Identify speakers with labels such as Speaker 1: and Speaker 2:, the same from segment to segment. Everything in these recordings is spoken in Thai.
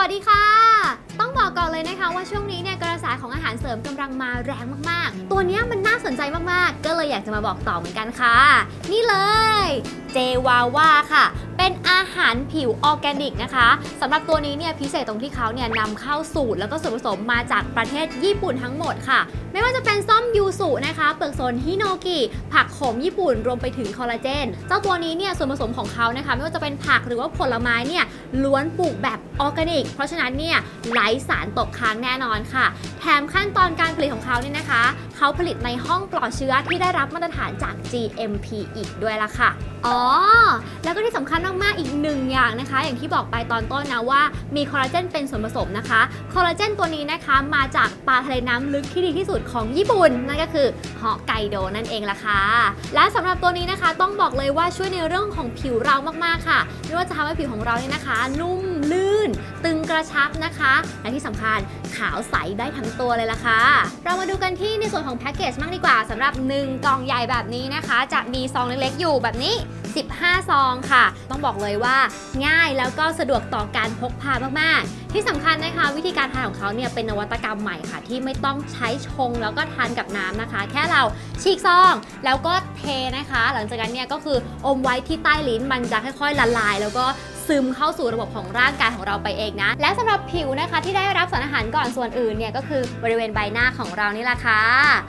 Speaker 1: วัสดีค่ะ ต้องบอกก่อนเลยนะคะว่าช่วงนี้เนี่ยกระแสของอาหารเสริมกำลังมาแรงมากๆ ตัวนี้มันน่าสนใจมากๆ ก็เลยอยากจะมาบอกต่อเหมือนกันค่ะ นี่เลย เจวาว่าค่ะ เป็นอาหารผิวออร์แกนิกนะคะสำหรับตัวนี้เนี่ยพิเศษตรงที่เขาเนี่ยนำเข้าสูตร แล้วก็ส่วนผสมมาจากประเทศญี่ปุ่นทั้งหมดค่ะ ไม่ว่าจะเป็นส้มยูสุนะคะ เปลือกโซนฮิโนกิผักขมญี่ปุ่นรวมไปถึงคอลลาเจน เจ้าตัวนี้เนี่ยส่วนผสมของเขานะคะ ไม่ว่าจะเป็นผักหรือว่าผลไม้เนี่ยล้วนปลูกแบบออร์แกนิก เพราะฉะนั้นเนี่ยไร้สารตกค้างแน่นอนค่ะ แถมขั้นตอนการผลิตของเขาเนี่ยนะคะ เขาผลิตในห้องปลอดเชื้อที่ได้รับมาตรฐานจาก GMP อีกด้วยล่ะค่ะ อ๋อ แล้วก็ที่สำคัญมากๆอีกหนึ่งอย่างนะคะ อย่างที่บอกไปตอนต้นนะว่ามีคอลลาเจนเป็นส่วนผสมนะคะคอลลาเจนตัวนี้นะคะมาจากปลาทะเลน้ำลึกที่ดีที่สุดของญี่ปุ่น นั่นก็คือฮอกไกโดนั่นเองล่ะค่ะและสำหรับตัวนี้นะคะต้องบอกเลยว่าช่วยในเรื่องของผิวเรามากๆค่ะไม่ว่าจะทำให้ผิวของเราเนี่ยนะคะ นุ่มลื่น ตึงกระชับนะคะและที่สำคัญขาวใสได้ทั้งตัวเลยล่ะค่ะ เรามาดูกันที่ในส่วนของแพ็กเกจมากดีกว่าสำหรับ 1 กล่องใหญ่แบบนี้นะคะ จะมีซองเล็กๆอยู่แบบนี้ 15 ซองค่ะต้องบอกเลยว่า ง่ายแล้วก็สะดวกต่อการพกพามากๆ ที่สำคัญนะคะ วิธีการทานของเขาเนี่ยเป็นนวัตกรรมใหม่ค่ะ ที่ไม่ต้องใช้ชงแล้วก็ทานกับน้ำนะคะ แค่เราฉีกซอง แล้วก็เทนะคะ หลังจากนั้นเนี่ยก็คืออมไว้ที่ใต้ลิ้นมันจะค่อยๆละลาย แล้วก็ซึมเข้าสู่ระบบของร่างกายของเราไปเองนะ และสำหรับผิวนะคะที่ได้รับสารอาหารก่อนส่วนอื่นเนี่ยก็คือบริเวณใบหน้าของเรานี่แหละค่ะ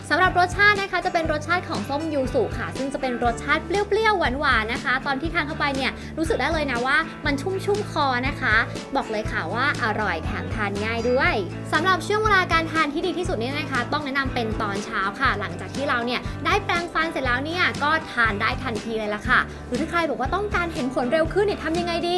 Speaker 1: สำหรับรสชาตินะคะจะเป็นรสชาติของส้มยูสุค่ะ ซึ่งจะเป็นรสชาติเปรี้ยวๆหวานๆนะคะ ตอนที่ทานเข้าไปเนี่ยรู้สึกได้เลยนะว่ามันชุ่มชุ่มๆคอนะคะ บอกเลยค่ะว่าอร่อยแถมทานง่ายด้วยสำหรับช่วงเวลาการทานที่ดีที่สุดนี่นะคะ ต้องแนะนำเป็นตอนเช้าค่ะ หลังจากที่เราเนี่ยได้แปรงฟันเสร็จแล้วเนี่ยก็ทานได้ทันทีเลยละค่ะ หรือถ้าใครบอกว่าต้องการเห็นผลเร็วขึ้นเนี่ยทำยังไงดี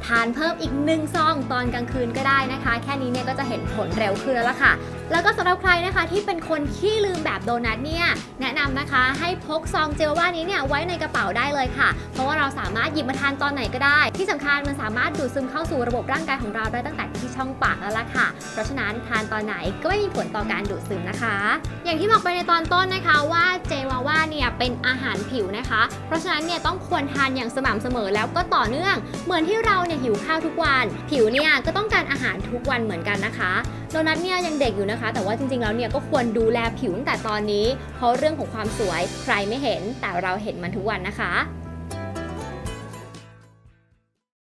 Speaker 1: านเพิ่มอีกหนึ่งซองตอนกลางคืนก็ได้นะคะ แค่นี้เนี่ยก็จะเห็นผลเร็วขึ้นแล้วล่ะค่ะ แล้วก็สำหรับใครนะคะที่เป็นคนขี้ลืมแบบโดนัทเนี่ยแนะนำนะคะให้พกซองเจลว่านี้เนี่ยไว้ในกระเป๋าได้เลยค่ะ เพราะว่าเราสามารถหยิบมาทานตอนไหนก็ได้ ที่สำคัญมันสามารถดูดซึมเข้าสู่ระบบร่างกายของเราได้ตั้งแต่ที่ช่องปากแล้วล่ะค่ะ เพราะฉะนั้นทานตอนไหนก็ไม่มีผลต่อการดูดซึมนะคะ อย่างที่บอกไปในตอนต้นนะคะว่าเจวาว่าเนี่ยเป็นอาหารผิวนะคะ เพราะฉะนั้นเนี่ยต้องควรทานอย่างสม่ำเสมอแล้วก็ต่อเนื่อง เหมือนที่เราเนี่ยหิวข้าวทุกวัน ผิวเนี่ยก็ต้องการอาหารทุกวันเหมือนกันนะคะโดนัทเนี่ยยังเด็กอยู่นะคะ แต่ว่าจริงๆแล้วเนี่ยก็ควรดูแลผิวตั้งแต่ตอนนี้ เพราะเรื่องของความสวยใครไม่เห็นแต่เราเห็นมันทุกวันนะคะ